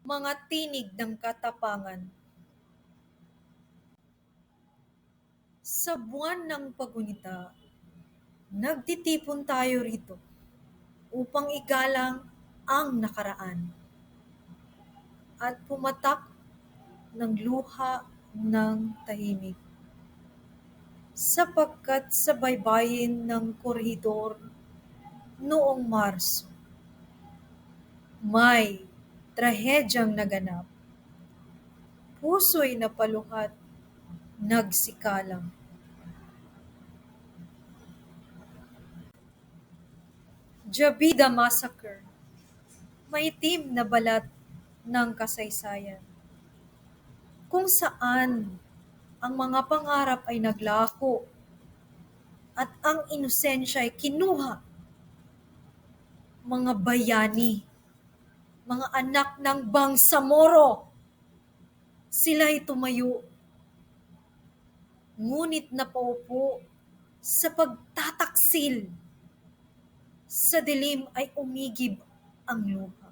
mga tinig ng katapangan. Sa buwan ng pagunita, nagtitipon tayo rito upang igalang ang nakaraan at pumatak ng luha ng tahimik. Sapagkat sa baybayin ng koridor noong Marso, may trahedyang naganap. Puso'y napaluhat, nagsikalang. Jabida Massacre Maitim na balat ng kasaysayan kung saan ang mga pangarap ay naglako at ang inosensya ay kinuha. Mga bayani, mga anak ng Bangsamoro, sila'y tumayo. Ngunit napaupo sa pagtataksil. Sa dilim ay umigib ang luha.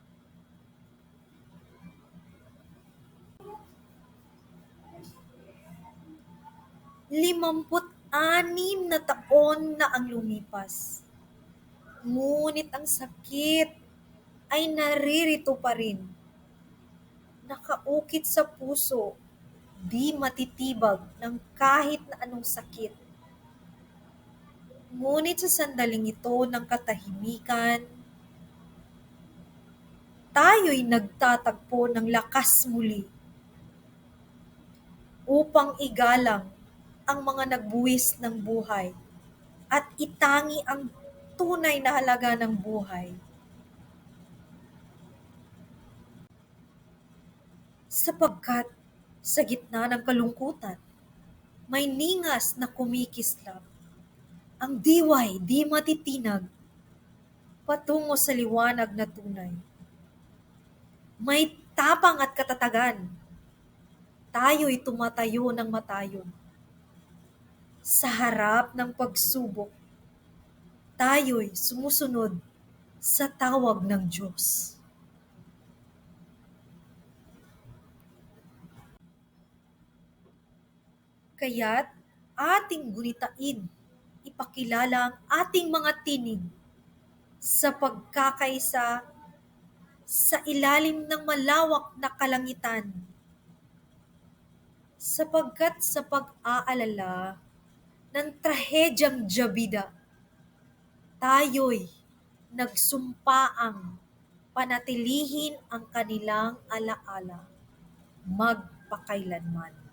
Limamput anim na taon na ang lumipas. Ngunit ang sakit ay naririto pa rin. Nakaukit sa puso, di matitibag ng kahit na anong sakit. Ngunit sa sandaling ito ng katahimikan, tayo'y nagtatagpo ng lakas muli upang igalang ang mga nagbuwis ng buhay at itangi ang tunay na halaga ng buhay. Sapagkat sa gitna ng kalungkutan, may ningas na kumikislap. Ang diway di matitinag patungo sa liwanag na tunay. May tapang at katatagan. Tayo'y tumatayo ng matayon sa harap ng pagsubok, tayo'y sumusunod sa tawag ng Diyos. Kaya't ating gunitain, ipakilala ang ating mga tinig sa pagkakaisa sa ilalim ng malawak na kalangitan sapagkat sa pag-aalala ng trahedyang Jabida, tayo'y nagsumpaang panatilihin ang kanilang alaala magpakailanman.